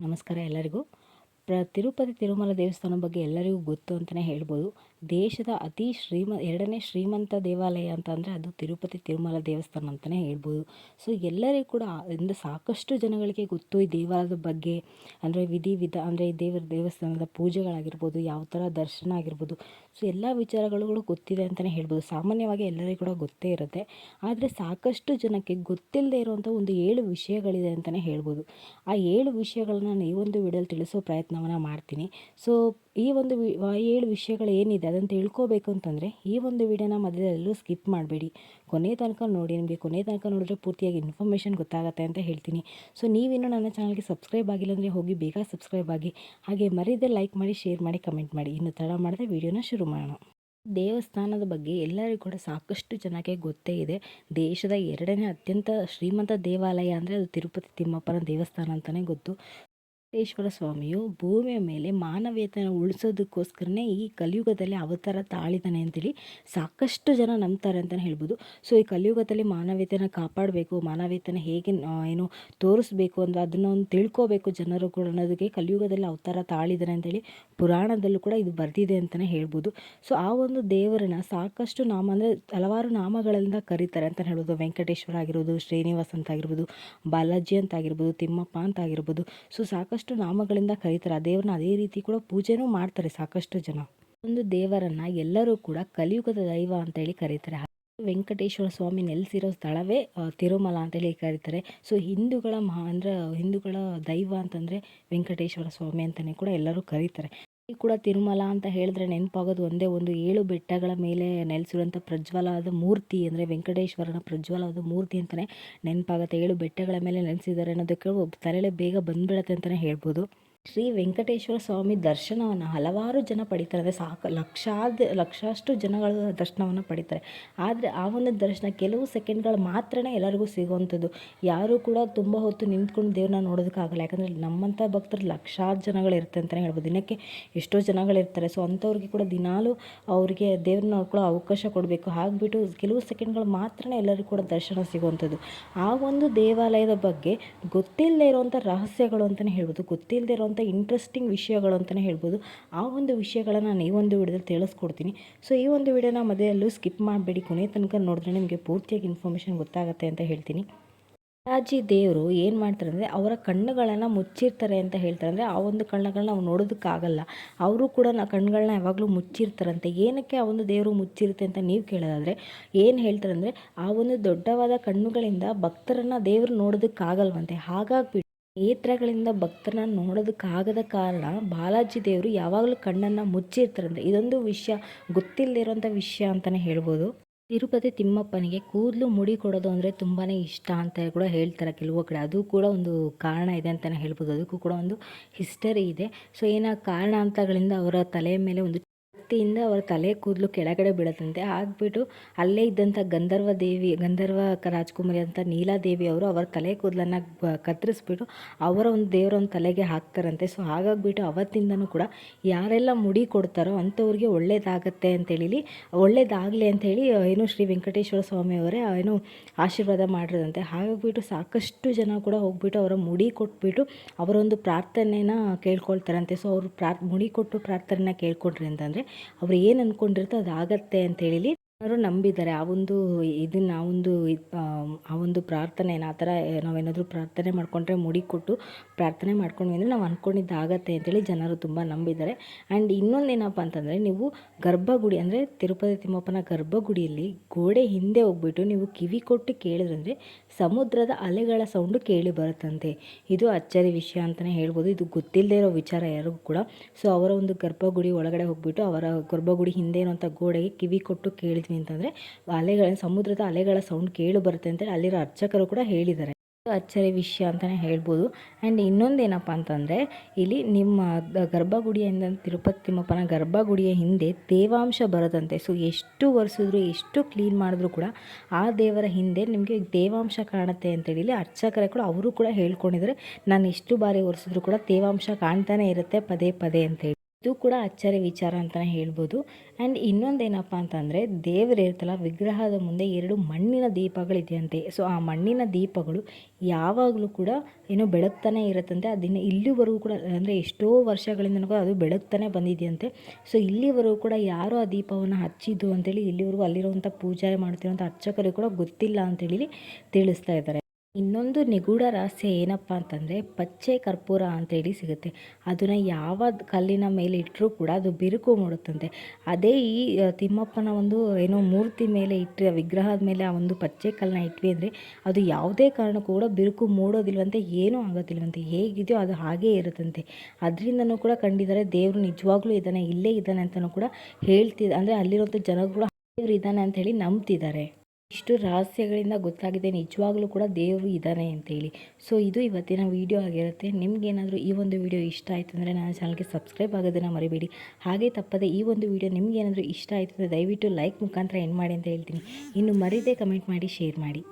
ನಮಸ್ಕಾರ ಎಲ್ಲರಿಗೂ. ಪ್ರ ತಿರುಪತಿ ತಿರುಮಲ ದೇವಸ್ಥಾನ ಬಗ್ಗೆ ಎಲ್ಲರಿಗೂ ಗೊತ್ತು ಅಂತಲೇ ಹೇಳ್ಬೋದು. ದೇಶದ ಅತಿ ಶ್ರೀಮ, ಎರಡನೇ ಶ್ರೀಮಂತ ದೇವಾಲಯ ಅಂತ ಅಂದರೆ ಅದು ತಿರುಪತಿ ತಿರುಮಲ ದೇವಸ್ಥಾನ ಅಂತಲೇ ಹೇಳ್ಬೋದು. ಸೊ ಎಲ್ಲರಿಗೂ ಕೂಡ ಇಂದ ಸಾಕಷ್ಟು ಜನಗಳಿಗೆ ಗೊತ್ತು ಈ ದೇವಾಲಯದ ಬಗ್ಗೆ. ಅಂದರೆ ವಿಧಿ ವಿಧ, ಅಂದರೆ ಈ ದೇವರ ದೇವಸ್ಥಾನದ ಪೂಜೆಗಳಾಗಿರ್ಬೋದು, ಯಾವ ಥರ ದರ್ಶನ ಆಗಿರ್ಬೋದು. ಸೊ ಎಲ್ಲ ವಿಚಾರಗಳು ಗೊತ್ತಿದೆ ಅಂತಲೇ ಹೇಳ್ಬೋದು. ಸಾಮಾನ್ಯವಾಗಿ ಎಲ್ಲರಿಗೂ ಕೂಡ ಗೊತ್ತೇ ಇರುತ್ತೆ. ಆದರೆ ಸಾಕಷ್ಟು ಜನಕ್ಕೆ ಗೊತ್ತಿಲ್ಲದೆ ಇರುವಂಥ ಒಂದು ಏಳು ವಿಷಯಗಳಿದೆ ಅಂತಲೇ ಹೇಳ್ಬೋದು. ಆ ಏಳು ವಿಷಯಗಳನ್ನ ನಾನು ಈ ಒಂದು ವಿಡಿಯೋಲಿ ತಿಳಿಸೋ ಪ್ರಯತ್ನವನ್ನು ಮಾಡ್ತೀನಿ. ಸೊ ಈ ಒಂದು ವಿ ಏಳು ವಿಷಯಗಳು ಏನಿದೆ ಅದನ್ನು ತಿಳ್ಕೋಬೇಕು ಅಂತಂದರೆ ಈ ಒಂದು ವಿಡಿಯೋನ ಮಧ್ಯದಲ್ಲೂ ಸ್ಕಿಪ್ ಮಾಡಬೇಡಿ. ಕೊನೆ ತನಕ ನೋಡಿ, ನಿಮಗೆ ಕೊನೆ ತನಕ ನೋಡಿದ್ರೆ ಪೂರ್ತಿಯಾಗಿ ಇನ್ಫಾರ್ಮೇಷನ್ ಗೊತ್ತಾಗುತ್ತೆ ಅಂತ ಹೇಳ್ತೀನಿ. ಸೊ, ನೀವಿನ್ನೂ ನನ್ನ ಚಾನಲ್ಗೆ ಸಬ್ಸ್ಕ್ರೈಬ್ ಆಗಿಲ್ಲ ಅಂದರೆ ಹೋಗಿ ಬೇಗ ಸಬ್ಸ್ಕ್ರೈಬ್ ಆಗಿ. ಹಾಗೆ ಮರೀದೆ ಲೈಕ್ ಮಾಡಿ, ಶೇರ್ ಮಾಡಿ, ಕಮೆಂಟ್ ಮಾಡಿ. ಇನ್ನು ತಡ ಮಾಡದೆ ವಿಡಿಯೋನ ಶುರು ಮಾಡೋಣ. ದೇವಸ್ಥಾನದ ಬಗ್ಗೆ ಎಲ್ಲರಿಗೂ ಕೂಡ ಸಾಕಷ್ಟು ಜನಕ್ಕೆ ಗೊತ್ತೇ ಇದೆ. ದೇಶದ ಎರಡನೇ ಅತ್ಯಂತ ಶ್ರೀಮಂತ ದೇವಾಲಯ ಅಂದರೆ ಅದು ತಿರುಪತಿ ತಿಮ್ಮಪ್ಪನ ದೇವಸ್ಥಾನ ಅಂತಲೇ ಗೊತ್ತು. ವೆಂಕಟೇಶ್ವರ ಸ್ವಾಮಿಯು ಭೂಮಿಯ ಮೇಲೆ ಮಾನವೀಯತೆಯನ್ನು ಉಳಿಸೋದಕ್ಕೋಸ್ಕರನೇ ಈ ಕಲಿಯುಗದಲ್ಲಿ ಅವತಾರ ತಾಳಿದ್ದಾನೆ ಅಂತೇಳಿ ಸಾಕಷ್ಟು ಜನ ನಂಬ್ತಾರೆ ಅಂತಲೇ ಹೇಳ್ಬೋದು. ಸೊ ಈ ಕಲಿಯುಗದಲ್ಲಿ ಮಾನವೀಯತೆನ ಕಾಪಾಡಬೇಕು ಮಾನವೀಯತೆನ ಹೇಗೆ ಏನು ತೋರಿಸ್ಬೇಕು ಅಂದರೆ ಅದನ್ನು ಒಂದು ತಿಳ್ಕೋಬೇಕು ಜನರು ಕೂಡ ಅನ್ನೋದಕ್ಕೆ ಕಲಿಯುಗದಲ್ಲಿ ಅವತಾರ ತಾಳಿದ್ದಾನೆ ಅಂತೇಳಿ ಪುರಾಣದಲ್ಲೂ ಕೂಡ ಇದು ಬರೆದಿದೆ ಅಂತಲೇ ಹೇಳ್ಬೋದು. ಸೊ ಆ ಒಂದು ದೇವರನ್ನ ಸಾಕಷ್ಟು ನಾಮ, ಅಂದರೆ ಹಲವಾರು ನಾಮಗಳಿಂದ ಕರೀತಾರೆ ಅಂತಲೇ ಹೇಳ್ಬೋದು. ವೆಂಕಟೇಶ್ವರ ಆಗಿರ್ಬೋದು, ಶ್ರೀನಿವಾಸ್ ಅಂತ ಆಗಿರ್ಬೋದು, ಬಾಲಾಜಿ ಅಂತ ಆಗಿರ್ಬೋದು, ತಿಮ್ಮಪ್ಪ ಅಂತ ಆಗಿರ್ಬೋದು. ಸೊ ಸಾಕಷ್ಟು ಸಾಕಷ್ಟು ನಾಮಗಳಿಂದ ಕರೀತಾರೆ. ಆ ದೇವ್ರನ್ನ ಅದೇ ರೀತಿ ಕೂಡ ಪೂಜೆನೂ ಮಾಡ್ತಾರೆ ಸಾಕಷ್ಟು ಜನ. ಒಂದು ದೇವರನ್ನ ಎಲ್ಲರೂ ಕೂಡ ಕಲಿಯುಗದ ದೈವ ಅಂತ ಹೇಳಿ ಕರೀತಾರೆ. ವೆಂಕಟೇಶ್ವರ ಸ್ವಾಮಿ ನೆಲೆಸಿರೋ ಸ್ಥಳವೇ ತಿರುಮಲ ಅಂತ ಹೇಳಿ ಕರೀತಾರೆ. ಸೊ ಹಿಂದೂಗಳ ಮಹಾ ಅಂದ್ರೆ ಹಿಂದೂಗಳ ದೈವ ಅಂತಂದರೆ ವೆಂಕಟೇಶ್ವರ ಸ್ವಾಮಿ ಅಂತಲೇ ಕೂಡ ಎಲ್ಲರೂ ಕರೀತಾರೆ. ಕೂಡ ತಿರುಮಲ ಅಂತ ಹೇಳಿದ್ರೆ ನೆನಪಾಗೋದು ಒಂದೇ ಒಂದು ಏಳು ಬೆಟ್ಟಗಳ ಮೇಲೆ ನೆಲೆಸಿರುವಂಥ ಪ್ರಜ್ವಲವಾದ ಮೂರ್ತಿ ಅಂದರೆ ವೆಂಕಟೇಶ್ವರನ ಪ್ರಜ್ವಲವಾದ ಮೂರ್ತಿ ಅಂತಲೇ ನೆನಪಾಗುತ್ತೆ. ಏಳು ಬೆಟ್ಟಗಳ ಮೇಲೆ ನೆಲೆಸಿದ್ದಾರೆ ಅನ್ನೋದಕ್ಕೆ ತಲೆಲೆ ಬೇಗ ಬಂದ್ಬಿಡತ್ತೆ ಅಂತಲೇ ಹೇಳ್ಬೋದು. ಶ್ರೀ ವೆಂಕಟೇಶ್ವರ ಸ್ವಾಮಿ ದರ್ಶನವನ್ನು ಹಲವಾರು ಜನ ಪಡಿತಾರೆ. ಸಾಕು ಲಕ್ಷಾದ, ಲಕ್ಷಷ್ಟು ಜನಗಳ ದರ್ಶನವನ್ನು ಪಡಿತಾರೆ. ಆದರೆ ಆ ಒಂದು ದರ್ಶನ ಕೆಲವು ಸೆಕೆಂಡ್ಗಳು ಮಾತ್ರ ಎಲ್ಲರಿಗೂ ಸಿಗುವಂಥದ್ದು. ಯಾರೂ ಕೂಡ ತುಂಬ ಹೊತ್ತು ನಿಂತ್ಕೊಂಡು ದೇವ್ರನ್ನ ನೋಡೋದಕ್ಕಾಗಲ್ಲ. ಯಾಕಂದರೆ ನಮ್ಮಂಥ ಭಕ್ತರು ಲಕ್ಷಾದ ಜನಗಳು ಇರ್ತಾರೆ ಅಂತಲೇ ಹೇಳ್ಬೋದು. ದಿನಕ್ಕೆ ಎಷ್ಟೋ ಜನಗಳಿರ್ತಾರೆ ಸೊ ಅಂಥವ್ರಿಗೆ ಕೂಡ ದಿನಾಲೂ ಅವರಿಗೆ ದೇವ್ರನ್ನ ನೋಡ್ಕೊಳ್ಳೋ ಅವಕಾಶ ಕೊಡಬೇಕು. ಹಾಗ್ಬಿಟ್ಟು ಕೆಲವು ಸೆಕೆಂಡ್ಗಳು ಮಾತ್ರ ಎಲ್ಲರಿಗೂ ಕೂಡ ದರ್ಶನ ಸಿಗುವಂಥದ್ದು. ಆ ಒಂದು ದೇವಾಲಯದ ಬಗ್ಗೆ ಗೊತ್ತಿಲ್ಲದೆ ಇರುವಂಥ ರಹಸ್ಯಗಳು ಅಂತಲೇ ಹೇಳ್ಬೋದು. ಗೊತ್ತಿಲ್ಲದೆ ಇರೋ ಅಂತ ಇಂಟ್ರೆಸ್ಟಿಂಗ್ ವಿಷಯಗಳು ಅಂತಲೇ ಹೇಳ್ಬೋದು. ಆ ಒಂದು ವಿಷಯಗಳನ್ನು ನಾನು ಈ ಒಂದು ವಿಡಿಯೋದಲ್ಲಿ ತಿಳಿಸ್ಕೊಡ್ತೀನಿ. ಸೊ ಈ ಒಂದು ವಿಡಿಯೋನ ಮಧ್ಯೆಯಲ್ಲೂ ಸ್ಕಿಪ್ ಮಾಡಬೇಡಿ. ಕೊನೆ ತನಕ ನೋಡಿದ್ರೆ ನಿಮಗೆ ಪೂರ್ತಿಯಾಗಿ ಇನ್ಫಾರ್ಮೇಷನ್ ಗೊತ್ತಾಗುತ್ತೆ ಅಂತ ಹೇಳ್ತೀನಿ. ರಾಜಿ ದೇವರು ಏನು ಮಾಡ್ತಾರೆ ಅಂದರೆ ಅವರ ಕಣ್ಣುಗಳನ್ನು ಮುಚ್ಚಿರ್ತಾರೆ ಅಂತ ಹೇಳ್ತಾರೆ ಅಂದರೆ ಆ ಒಂದು ಕಣ್ಣುಗಳನ್ನ ನಾವು ನೋಡೋದಕ್ಕಾಗಲ್ಲ. ಅವರು ಕೂಡ ನಾ ಕಣ್ಣುಗಳನ್ನ ಯಾವಾಗಲೂ ಮುಚ್ಚಿರ್ತಾರಂತೆ. ಏನಕ್ಕೆ ಆ ಒಂದು ದೇವರು ಮುಚ್ಚಿರುತ್ತೆ ಅಂತ ನೀವು ಕೇಳೋದಾದರೆ, ಏನು ಹೇಳ್ತಾರೆ ಅಂದರೆ ಆ ಒಂದು ದೊಡ್ಡವಾದ ಕಣ್ಣುಗಳಿಂದ ಭಕ್ತರನ್ನು ದೇವರು ನೋಡೋದಕ್ಕಾಗಲ್ವಂತೆ. ಹಾಗಾಗಿ ನೇತ್ರಗಳಿಂದ ಭಕ್ತರನ್ನ ನೋಡೋದಕ್ಕಾಗದ ಕಾರಣ ಬಾಲಾಜಿ ದೇವರು ಯಾವಾಗಲೂ ಕಣ್ಣನ್ನು ಮುಚ್ಚಿರ್ತಾರಂತೆ. ಇದೊಂದು ವಿಷಯ ಗೊತ್ತಿಲ್ಲದೆ ಇರೋಂಥ ವಿಷಯ ಅಂತಲೇ ಹೇಳ್ಬೋದು. ತಿರುಪತಿ ತಿಮ್ಮಪ್ಪನಿಗೆ ಕೂದಲು ಮುಡಿ ಕೊಡೋದು ಅಂದರೆ ತುಂಬಾ ಇಷ್ಟ ಅಂತ ಕೂಡ ಹೇಳ್ತಾರೆ ಕೆಲವು ಕಡೆ. ಅದು ಕೂಡ ಒಂದು ಕಾರಣ ಇದೆ ಅಂತಲೇ ಹೇಳ್ಬೋದು. ಅದಕ್ಕೂ ಕೂಡ ಒಂದು ಹಿಸ್ಟರಿ ಇದೆ. ಸೊ ಏನೋ ಕಾರಣಾಂತರಗಳಿಂದ ಅವರ ತಲೆಯ ಮೇಲೆ ಒಂದು ಕತ್ತಿಯಿಂದ ಅವರ ತಲೆ ಕೂದಲು ಕೆಳಗಡೆ ಬೀಳದಂತೆ ಆಗ್ಬಿಟ್ಟು ಅಲ್ಲೇ ಇದ್ದಂಥ ಗಂಧರ್ವ ದೇವಿ ಗಂಧರ್ವ ರಾಜ್ಕುಮಾರಿ ಅಂತ ನೀಲಾದೇವಿ ಅವರು ಅವರ ತಲೆ ಕೂದಲನ್ನು ಕತ್ತರಿಸ್ಬಿಟ್ಟು ಅವರ ಒಂದು ದೇವರ ಒಂದು ತಲೆಗೆ ಹಾಕ್ತಾರಂತೆ. ಸೊ ಹಾಗಾಗ್ಬಿಟ್ಟು ಅವತ್ತಿಂದನೂ ಕೂಡ ಯಾರೆಲ್ಲ ಮುಡಿ ಕೊಡ್ತಾರೋ ಅಂಥವ್ರಿಗೆ ಒಳ್ಳೇದಾಗತ್ತೆ ಅಂತೇಳಿ ಒಳ್ಳೇದಾಗಲಿ ಅಂಥೇಳಿ ಏನು ಶ್ರೀ ವೆಂಕಟೇಶ್ವರ ಸ್ವಾಮಿ ಅವರೇ ಏನು ಆಶೀರ್ವಾದ ಮಾಡಿರೋದಂತೆ. ಹಾಗಾಗ್ಬಿಟ್ಟು ಸಾಕಷ್ಟು ಜನ ಕೂಡ ಹೋಗ್ಬಿಟ್ಟು ಅವರ ಮುಡಿ ಕೊಟ್ಬಿಟ್ಟು ಅವರೊಂದು ಪ್ರಾರ್ಥನೆನ ಕೇಳ್ಕೊಳ್ತಾರಂತೆ. ಸೊ ಅವರು ಪ್ರಾರ್, ಮುಡಿ ಕೊಟ್ಟು ಪ್ರಾರ್ಥನೆನ ಕೇಳ್ಕೊಂಡ್ರಿ ಅಂತಂದರೆ ಅವ್ರು ಏನು ಅಂದ್ಕೊಂಡಿರ್ತೋ ಅದು ಆಗತ್ತೆ ಅಂತೇಳಿ ಅವರು ನಂಬಿದ್ದಾರೆ. ಆ ಒಂದು ಇದನ್ನು, ಆ ಒಂದು ಆ ಒಂದು ಪ್ರಾರ್ಥನೆನ, ಆ ಥರ ನಾವೇನಾದರೂ ಪ್ರಾರ್ಥನೆ ಮಾಡಿಕೊಂಡ್ರೆ ಮುಡಿ ಕೊಟ್ಟು ಪ್ರಾರ್ಥನೆ ಮಾಡ್ಕೊಂಡ್ವಿ ಅಂದರೆ ನಾವು ಅಂದ್ಕೊಂಡಿದ್ದು ಆಗತ್ತೆ ಅಂತೇಳಿ ಜನರು ತುಂಬ ನಂಬಿದ್ದಾರೆ. ಆ್ಯಂಡ್ ಇನ್ನೊಂದೇನಪ್ಪ ಅಂತಂದರೆ, ನೀವು ಗರ್ಭಗುಡಿ ಅಂದರೆ ತಿರುಪತಿ ತಿಮ್ಮಪ್ಪನ ಗರ್ಭಗುಡಿಯಲ್ಲಿ ಗೋಡೆ ಹಿಂದೆ ಹೋಗ್ಬಿಟ್ಟು ನೀವು ಕಿವಿ ಕೊಟ್ಟು ಕೇಳಿದ್ರಂದರೆ ಸಮುದ್ರದ ಅಲೆಗಳ ಸೌಂಡು ಕೇಳಿ ಬರುತ್ತಂತೆ. ಇದು ಅಚ್ಚರಿ ವಿಷಯ ಅಂತಲೇ ಹೇಳ್ಬೋದು. ಇದು ಗೊತ್ತಿಲ್ಲದೆ ಇರೋ ವಿಚಾರ ಯಾರಿಗೂ ಕೂಡ. ಸೊ ಅವರ ಒಂದು ಗರ್ಭಗುಡಿ ಒಳಗಡೆ ಹೋಗ್ಬಿಟ್ಟು ಅವರ ಗರ್ಭಗುಡಿ ಹಿಂದೆ ಇರುವಂಥ ಗೋಡೆಗೆ ಕಿವಿ ಕೊಟ್ಟು ಕೇಳಿದ್ವಿ ಅಂತಂದರೆ ಅಲೆಗಳ ಸಮುದ್ರದ ಅಲೆಗಳ ಸೌಂಡ್ ಕೇಳು ಬರುತ್ತೆ ಅಂತೇಳಿ ಅಲ್ಲಿರೋ ಅರ್ಚಕರು ಕೂಡ ಹೇಳಿದ್ದಾರೆ. ಅಚ್ಚರಿ ವಿಷಯ ಅಂತಲೇ ಹೇಳ್ಬೋದು. ಆ್ಯಂಡ್ ಇನ್ನೊಂದೇನಪ್ಪ ಅಂತಂದರೆ, ಇಲ್ಲಿ ನಿಮ್ಮ ಗರ್ಭಗುಡಿಯಿಂದ ತಿರುಪತಿ ತಿಮ್ಮಪ್ಪನ ಗರ್ಭಗುಡಿಯ ಹಿಂದೆ ತೇವಾಂಶ ಬರೋದಂತೆ ಸೊ ಎಷ್ಟು ಒರೆಸಿದ್ರು, ಎಷ್ಟು ಕ್ಲೀನ್ ಮಾಡಿದ್ರು ಕೂಡ ಆ ದೇವರ ಹಿಂದೆ ನಿಮಗೆ ತೇವಾಂಶ ಕಾಣುತ್ತೆ ಅಂತೇಳಿ ಅರ್ಚಕರೇ ಕೂಡ, ಅವರು ಕೂಡ ಹೇಳ್ಕೊಂಡಿದ್ದಾರೆ. ನಾನು ಎಷ್ಟು ಬಾರಿ ಒರೆಸಿದ್ರು ಕೂಡ ತೇವಾಂಶ ಕಾಣ್ತಾನೆ ಇರುತ್ತೆ ಪದೇ ಪದೇ ಅಂತೇಳಿ ಇದು ಕೂಡ ಅಚ್ಚರಿ ವಿಚಾರ ಅಂತಲೇ ಹೇಳ್ಬೋದು. ಆ್ಯಂಡ್ ಇನ್ನೊಂದೇನಪ್ಪ ಅಂತಂದರೆ, ದೇವರು ಇರ್ತಲ್ಲ ವಿಗ್ರಹದ ಮುಂದೆ ಎರಡು ಮಣ್ಣಿನ ದೀಪಗಳಿದೆಯಂತೆ. ಸೊ ಆ ಮಣ್ಣಿನ ದೀಪಗಳು ಯಾವಾಗಲೂ ಕೂಡ ಏನೋ ಬೆಳಗ್ತಾನೆ ಇರುತ್ತಂತೆ. ಅದನ್ನು ಇಲ್ಲಿವರೆಗೂ ಕೂಡ, ಅಂದರೆ ಎಷ್ಟೋ ವರ್ಷಗಳಿಂದ ಕೂಡ ಅದು ಬೆಳಗ್ತಾನೆ ಬಂದಿದೆಯಂತೆ. ಸೊ ಇಲ್ಲಿವರೆಗೂ ಕೂಡ ಯಾರು ಆ ದೀಪವನ್ನು ಹಚ್ಚಿದ್ದು ಅಂತೇಳಿ, ಇಲ್ಲಿವರೆಗೂ ಅಲ್ಲಿರುವಂಥ ಪೂಜಾರಿ ಮಾಡ್ತಿರುವಂಥ ಅರ್ಚಕರಿಗೆ ಕೂಡ ಗೊತ್ತಿಲ್ಲ ಅಂತೇಳಿ ತಿಳಿಸ್ತಾ ಇದ್ದಾರೆ. ಇನ್ನೊಂದು ನಿಗೂಢ ರಹಸ್ಯ ಏನಪ್ಪ ಅಂತಂದರೆ, ಪಚ್ಚೆ ಕರ್ಪೂರ ಅಂತೇಳಿ ಸಿಗುತ್ತೆ. ಅದನ್ನು ಯಾವ ಕಲ್ಲಿನ ಮೇಲೆ ಇಟ್ಟರೂ ಕೂಡ ಅದು ಬಿರುಕು ಮೂಡುತ್ತಂತೆ. ಅದೇ ಈ ತಿಮ್ಮಪ್ಪನ ಒಂದು ಏನೋ ಮೂರ್ತಿ ಮೇಲೆ ಇಟ್ಟರೆ ವಿಗ್ರಹದ ಮೇಲೆ ಆ ಒಂದು ಪಚ್ಚೆ ಕಲ್ಲನ್ನ ಇಟ್ವಿ ಅಂದರೆ, ಅದು ಯಾವುದೇ ಕಾರಣಕ್ಕೂ ಕೂಡ ಬಿರುಕು ಮೂಡೋದಿಲ್ವಂತೆ, ಏನೂ ಆಗೋದಿಲ್ವಂತೆ, ಹೇಗಿದೆಯೋ ಅದು ಹಾಗೇ ಇರುತ್ತಂತೆ. ಅದರಿಂದನೂ ಕೂಡ ಕಂಡಿದ್ದಾರೆ, ದೇವರು ನಿಜವಾಗ್ಲೂ ಇದ್ದಾನೆ ಇಲ್ಲೇ ಇದ್ದಾನೆ ಅಂತಲೂ ಕೂಡ ಹೇಳ್ತಿದ್ದ ಅಂದರೆ ಅಲ್ಲಿರುವಂಥ ಜನಗಳು ದೇವ್ರು ಇದ್ದಾನೆ ಅಂತ ಹೇಳಿ ನಂಬ್ತಿದ್ದಾರೆ. ಇಷ್ಟು ರಹಸ್ಯಗಳಿಂದ ಗೊತ್ತಾಗಿದೆ, ನಿಜವಾಗ್ಲೂ ಕೂಡ ದೇವರು ಇದ್ದಾನೆ ಅಂತೇಳಿ ಸೊ ಇದು ಇವತ್ತಿನ ವಿಡಿಯೋ ಆಗಿರುತ್ತೆ. ನಿಮಗೇನಾದರೂ ಈ ಒಂದು ವಿಡಿಯೋ ಇಷ್ಟ ಆಯಿತು ಅಂದರೆ ನನ್ನ ಚಾನಲ್ಗೆ ಸಬ್ಸ್ಕ್ರೈಬ್ ಆಗೋದನ್ನು ಮರಿಬೇಡಿ. ಹಾಗೆ ತಪ್ಪದೆ ಈ ಒಂದು ವೀಡಿಯೋ ನಿಮಗೇನಾದರೂ ಇಷ್ಟ ಆಯಿತು ಅಂದರೆ ದಯವಿಟ್ಟು ಲೈಕ್ ಮುಖಾಂತರ ಏನು ಮಾಡಿ ಅಂತ ಹೇಳ್ತೀನಿ. ಇನ್ನು ಮರೀದೆ ಕಮೆಂಟ್ ಮಾಡಿ ಶೇರ್ ಮಾಡಿ.